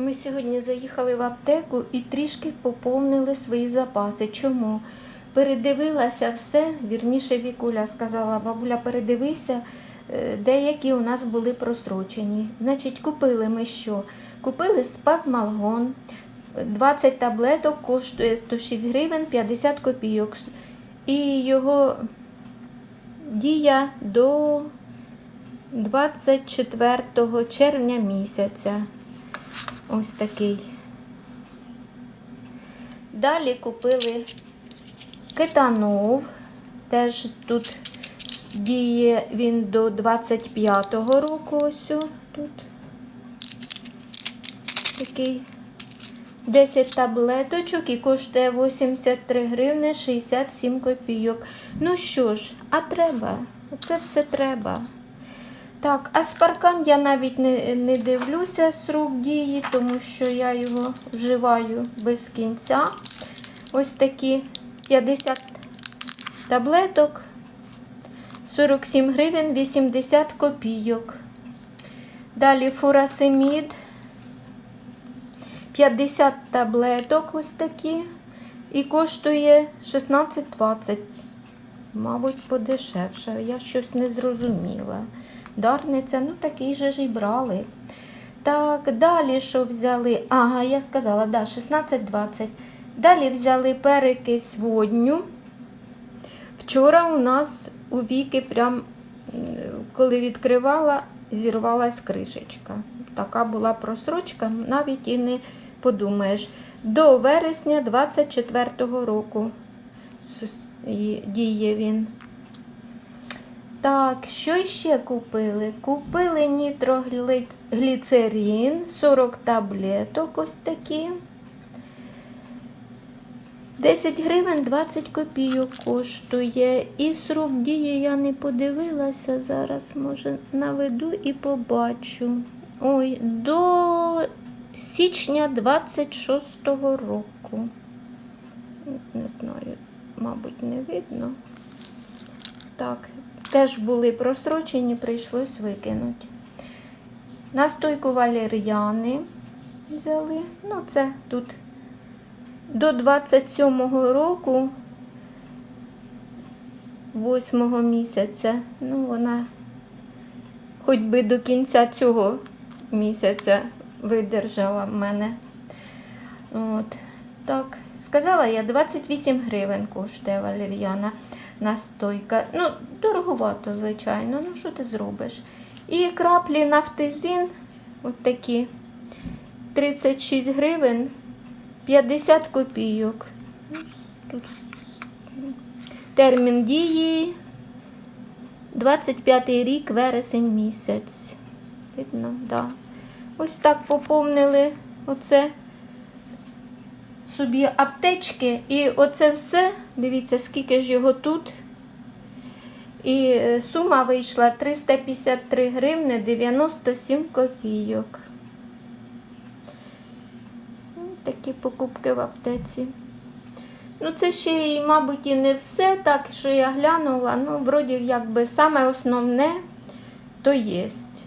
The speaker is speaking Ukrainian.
Ми сьогодні заїхали в аптеку і трішки поповнили свої запаси. Чому? Передивилася все, вірніше Вікуля сказала, бабуля, передивися, е, деякі у нас були просрочені. Значить, купили ми що? Купили спазмалгон, 20 таблеток коштує 106 гривень 50 копійок. І його дія до 24 червня місяця. Ось такий. Далі купили кетанов. Теж тут діє він до 25-го року. Ось тут такий 10 таблеточок і коштує 83 гривни 67 копійок. Ну що ж, а треба? Це все треба. Так, а спаркан я навіть не, не дивлюся срок дії, тому що я його вживаю без кінця. Ось такі 50 таблеток, 47 гривень 80 копійок. Далі фурасемід, 50 таблеток ось такі. І коштує 16,20. Мабуть, подешевше. Я щось не зрозуміла. Дарниця, ну такий же ж і брали. Так, далі що взяли? Ага, я сказала, да, 16,20. Далі взяли перекись водню. Вчора у нас у віки, прям, коли відкривала, зірвалась кришечка. Така була просрочка, навіть і не подумаєш. До вересня 24-го року діє він. Так, що ще купили? Купили нітрогліцерин, 40 таблеток ось такі. 10 гривень 20 копійок коштує. І срок дії я не подивилася. Зараз, може, наведу і побачу. Ой, до січня 26-го року. Не знаю, мабуть, не видно. Так, теж були просрочені, прийшлось викинути. Настойку валер'яни взяли. Ну, це тут до 27-го року, 8-го місяця. Ну, вона хоч би до кінця цього місяця видержала в мене. От. Так, сказала я, 28 гривень коштує валер'яна настойка. Ну, дороговато, звичайно. Ну, що ти зробиш? І краплі нафтизин, от такі, 36 гривень, 50 копійок. Ну, термін дії 25 рік, вересень місяць. Видно, да. Ось так поповнили оце собі аптечки. І оце все, дивіться, скільки ж його тут. І е, сума вийшла 353 гривни 97 копійок. Ну, Такі покупки в аптеці. Ну, це ще й, мабуть, і не все, так що я глянула. Ну, вроді, якби саме основне то єсть.